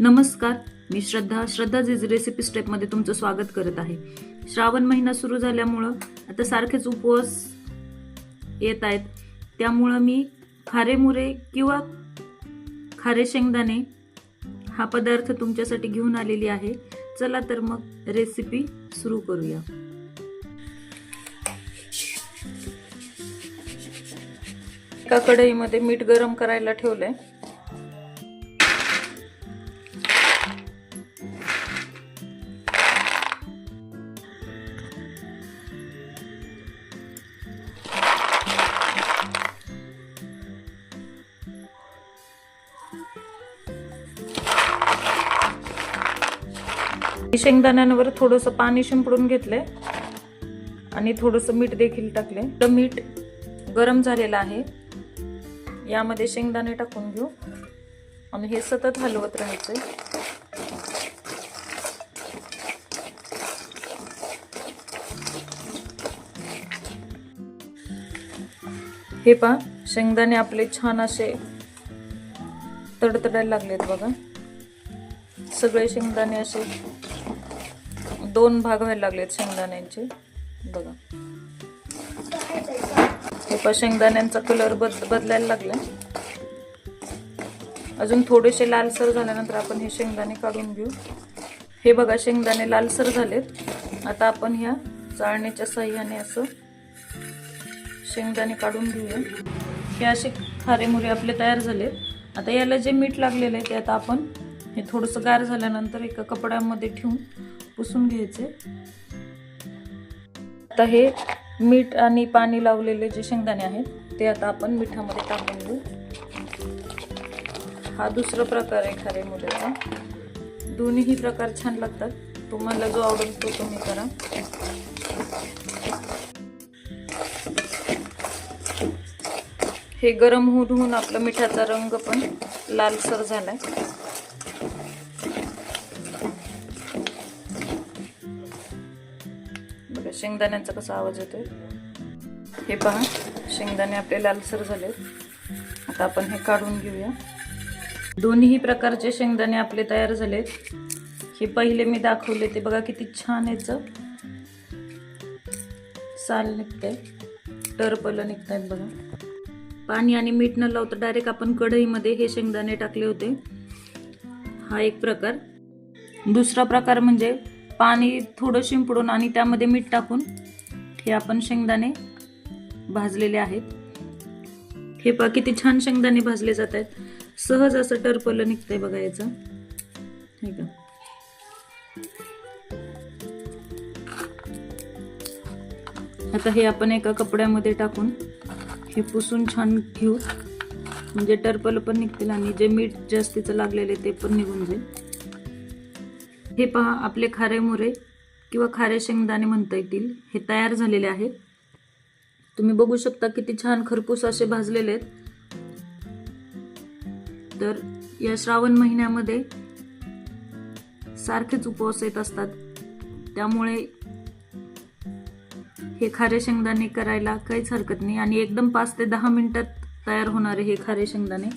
नमस्कार. मी श्रद्धा श्रद्धा झीज रेसिपी स्टेपमध्ये तुमचं स्वागत करत आहे. श्रावण महिना सुरू झाल्यामुळं आता सारखेच उपवास येत आहेत. त्यामुळं मी खारेमुरे किंवा खारे शेंगदाणे हा पदार्थ तुमच्यासाठी घेऊन आलेली आहे. चला तर मग रेसिपी सुरू करूया. एका कढईमध्ये मीठ गरम करायला ठेवलंय. शेंगदाण्यांवर थोडंसं पाणी शिंपडून घेतलंय. आणि थोडंसं मीठ देखील टाकले तर मीठ गरम झालेलं आहे. यामध्ये शेंगदाणे टाकून घेऊ. आणि हे सतत हलवत राहायचंय. हे पहा शेंगदाणे आपले छान असे तडतडायला लागलेत बघा. सगळे शेंगदाणे असे दोन भाग व्हायला लागलेत शेंगदाण्यांचे. बघा. हे शेंगदाण्यांचा कलर बद बदलायला लागला. अजून थोडेसे लालसर झाल्यानंतर आपण हे शेंगदाणे काढून घेऊ. हे बघा शेंगदाणे लालसर झालेत. आता आपण ह्या चाळणीच्या साह्याने असं शेंगदाणे काढून घेऊया. हे असे खारे मुरे आपले तयार झालेत. आता याला जे मीठ लागलेलं आहे ते आता आपण हे थोडंसं गार झाल्यानंतर एका कपड्यामध्ये ठेवून पुसून घ्यायचे. आता हे मीठ आणि पाणी लावलेले जे शेंगदाणे आहेत ते आता आपण मिठामध्ये टाकून घेऊ. हा दुसरा प्रकार आहे खारे मुलाचा दोन्हीही प्रकार छान लागतात. तुम्हाला जो आवडेल तो तुम्ही करा. हे गरम होऊन होऊन आपला मिठाचा रंग पण लालसर झालाय. आहे शेंगदाण्यांचा कसा आवाज येतोय? हे पहा शेंगदाणे आपले लालसर झालेत. आता आपण हे काढून घेऊया. दोन्ही प्रकारचे शेंगदाणे आपले तयार झालेत. हे पहिले मी दाखवले ते बघा किती छान याचं साल निघतंय टरपलं निघतायत बघा. पाणी आणि मीठ न लावता डायरेक्ट आपण कढईमध्ये हे शेंगदाणे टाकले होते. हा एक प्रकार. दुसरा प्रकार म्हणजे पाणी थोडं शिंपडून आणि त्यामध्ये मीठ टाकून हे आपण शेंगदाणे भाजलेले आहेत. हे पहा किती छान शेंगदाणे भाजले जात आहेत. सहज असं टरपलं निघतंय बघा याचं. हे का आता हे आपण एका कपड्यामध्ये टाकून हे पुसून छान घेऊ. म्हणजे टरपल पण निघतील आणि जे मीठ जास्तीचं लागलेले ते पण निघून जाईल. हे पहा आपले खारे मोरे किंवा खारे शेंगदाणे म्हणता येतील. हे तयार झालेले आहेत. तुम्ही बघू शकता किती छान खरपूस असे भाजलेले आहेत. तर या श्रावण महिन्यामध्ये सारखेच उपवास येत असतात. त्यामुळे हे खारे शेंगदाणे करायला काहीच हरकत नाही. आणि एकदम पाच ते दहा मिनिटात तयार होणारे हे खारे शेंगदाणे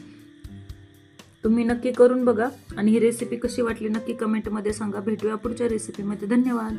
तुम्ही नक्की करून बघा. आणि ही रेसिपी कशी वाटली नक्की कमेंटमध्ये सांगा. भेटूया पुढच्या रेसिपीमध्ये धन्यवाद.